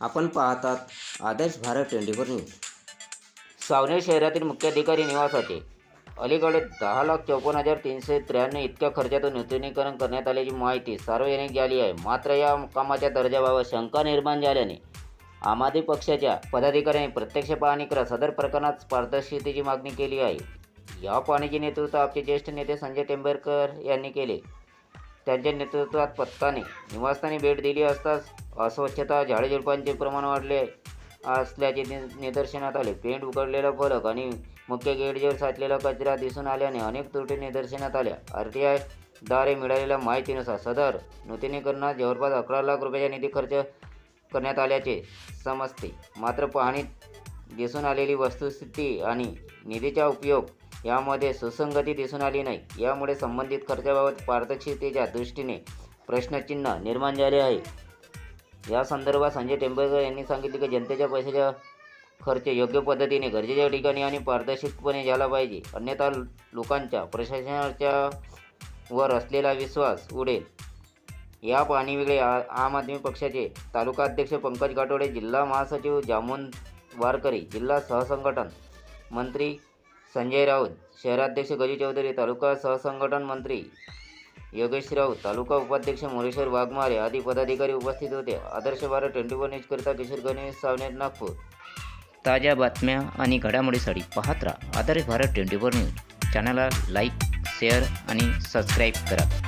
आपण पाहतात Adarsh Bharat twenty four news. Saoner शहरातील मुख्याधिकारी निवासाचे. अलीकडे दहा लाख चौपन्न हजार तीनशे त्र्याण्णव इतक्या खर्चातून नूतनीकरण करण्यात आल्याची माहिती सार्वजनिक झाली आहे. मात्र या कामाच्या दर्जाबाबत शंका निर्माण झाल्याने आम आदमी पक्षाच्या पदाधिकाऱ्यांनी प्रत्यक्ष पाहणी करत सदर प्रकरणात पारदर्शकतेची मागणी केली आहे. या पाहणीचे नेतृत्व आपचे ज्येष्ठ नेते संजय टेंबेरकर यांनी केले. त्यांच्या नेतृत्वात पत्ताने निवासस्थानी भेट दिली असताच अस्वच्छता झाडेझुडपांचे प्रमाण वाढले असल्याचे निदर्शनात आले. पेंट उघडलेला फलक आणि मुख्य गेटजवळ साचलेला कचरा दिसून आल्याने अनेक त्रुटी निदर्शनात आल्या. आर टी आयद्वारे मिळालेल्या माहितीनुसार सदर नूतनीकरणात जवळपास अकरा लाख रुपयाचा निधी खर्च करण्यात आल्याचे समजते. मात्र पाहणीत दिसून आलेली वस्तुस्थिती आणि निधीचा उपयोग यामध्ये सुसंगती दिसून आली नाही. यामुळे संबंधित खर्चाबाबत पारदर्शकतेच्या दृष्टीने प्रश्नचिन्ह निर्माण झाले आहे. या संदर्भात संजय टेंबेकर यांनी सांगितले की जनतेच्या पैशाचा खर्च योग्य पद्धतीने गरजेच्या ठिकाणी आणि पारदर्शकपणे झाला पाहिजे. अन्यथा लोकांच्या प्रशासनाच्या वर असलेला विश्वास उडेल. या पाणीवेगळे आ आम आदमी पक्षाचे तालुका अध्यक्ष पंकज गाठोडे जिल्हा महासचिव जामोन वारकरी जिल्हा सहसंघटन मंत्री संजय राऊत शहराध्यक्ष गजी चौधरी तालुका सहसंघटन मंत्री योगेश राऊत तालुका उपाध्यक्ष मोरेश्वर वाघमारे आदी पदाधिकारी उपस्थित होते. आदर्श भारत ट्वेंटी वन न्यूजकरिता किशोर गणेश सावनेर नागपूर. ताज्या बातम्या आणि घडामोडीसाठी पाहत राहा Adarsh Bharat twenty four news. चॅनलला लाईक शेअर आणि सबस्क्राईब करा.